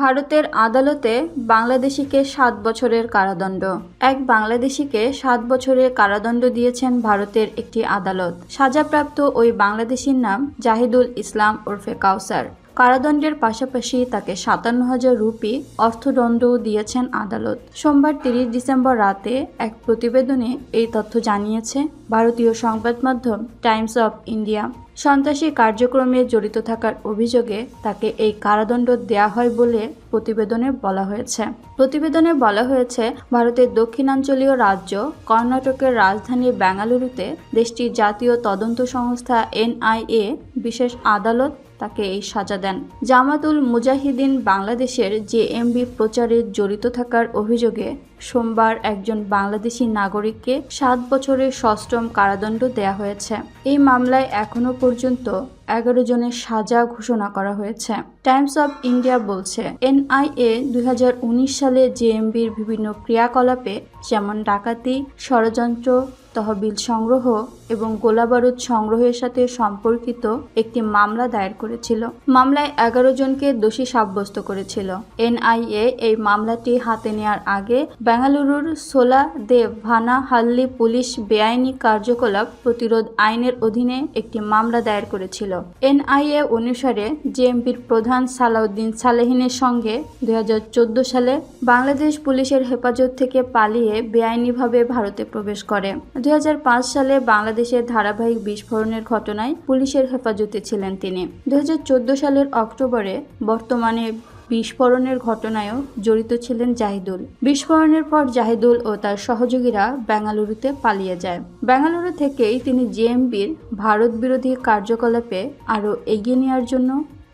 ভারতের আদালতে বাংলাদেশিকে সাত বছরের কারাদণ্ড। এক বাংলাদেশিকে সাত বছরের কারাদণ্ড দিয়েছেন ভারতের একটি আদালত। সাজাপ্রাপ্ত ওই বাংলাদেশির নাম জাহিদুল ইসলাম ওরফে কাউসার। কারাদণ্ডের পাশাপাশি তাকে সাতান্ন হাজার রুপি অর্থদণ্ডও দিয়েছেন আদালত। সোমবার তিরিশ ডিসেম্বর রাতে এক প্রতিবেদনে এই তথ্য জানিয়েছে ভারতীয় সংবাদ মাধ্যম টাইমস অফ ইন্ডিয়া। সন্ত্রাসী কার্যক্রমে জড়িত থাকার অভিযোগে তাকে এই কারাদণ্ড দেয়া হয় বলে প্রতিবেদনে বলা হয়েছে। প্রতিবেদনে বলা হয়েছে, ভারতের দক্ষিণাঞ্চলীয় রাজ্য কর্ণাটকের রাজধানী বেঙ্গালুরুতে দেশটির জাতীয় তদন্ত সংস্থা এনআইএ বিশেষ আদালত তাকে এই সাজা দেন। জামাতুল মুজাহিদিন বাংলাদেশের জেএমবি প্রচারে জড়িত থাকার অভিযোগে সোমবার একজন বাংলাদেশি নাগরিককে সাত বছরের ষষ্ঠম কারাদণ্ড দেয়া হয়েছে। এই মামলায় এখনও পর্যন্ত এগারো জনের সাজা ঘোষণা করা হয়েছে। টাইমস অফ ইন্ডিয়া বলছে, এনআইএ দুই হাজার উনিশ সালে জেএমবির বিভিন্ন ক্রিয়াকলাপে, যেমন ডাকাতি, ষড়যন্ত্র, তহবিল সংগ্রহ এবং গোলাবারুদ সংগ্রহের সাথে সম্পর্কিত একটি মামলা দায়ের করেছিল। মামলায় এগারো জনকে দোষী সাব্যস্ত করেছিল। এনআইএ এই মামলাটি হাতে নেওয়ার আগে বেঙ্গালুরুর সোলা দেব ভানা হাল্লি পুলিশ বেআইনি কার্যকলাপ প্রতিরোধ আইনের অধীনে একটি মামলা দায়ের করেছিল। এনআইএ অনুসারে জেএমপির প্রধান সালাউদ্দিন সালেহিনের সঙ্গে দুই সালে বাংলাদেশ পুলিশের হেফাজত থেকে পালিয়ে বেআইনিভাবে ভারতে প্রবেশ করে। দুই হাজার পাঁচ সালে বাংলাদেশের ধারাবাহিক বিস্ফোরণের ঘটনায় পুলিশের হেফাজতে ছিলেন তিনি। দুই হাজার চোদ্দ সালের অক্টোবরে বর্তমানে বিস্ফোরণের ঘটনায়ও জড়িত ছিলেন জাহিদুল। বিস্ফোরণের পর জাহিদুল ও তার সহযোগীরা বেঙ্গালুরুতে পালিয়ে যায়। বেঙ্গালুরু থেকেই তিনি জেএমবির ভারত বিরোধী কার্যকলাপে আরও এগিয়ে নেওয়ার জন্য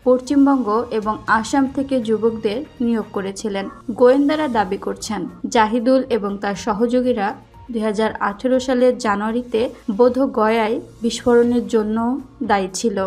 পশ্চিমবঙ্গ এবং আসাম থেকে যুবকদের নিয়োগ করেছিলেন। গোয়েন্দারা দাবি করছেন, জাহিদুল এবং তার সহযোগীরা দুই হাজার আঠেরো সালের জানুয়ারিতে বোধ গয়ায় বিস্ফোরণের জন্য দায়ী ছিল।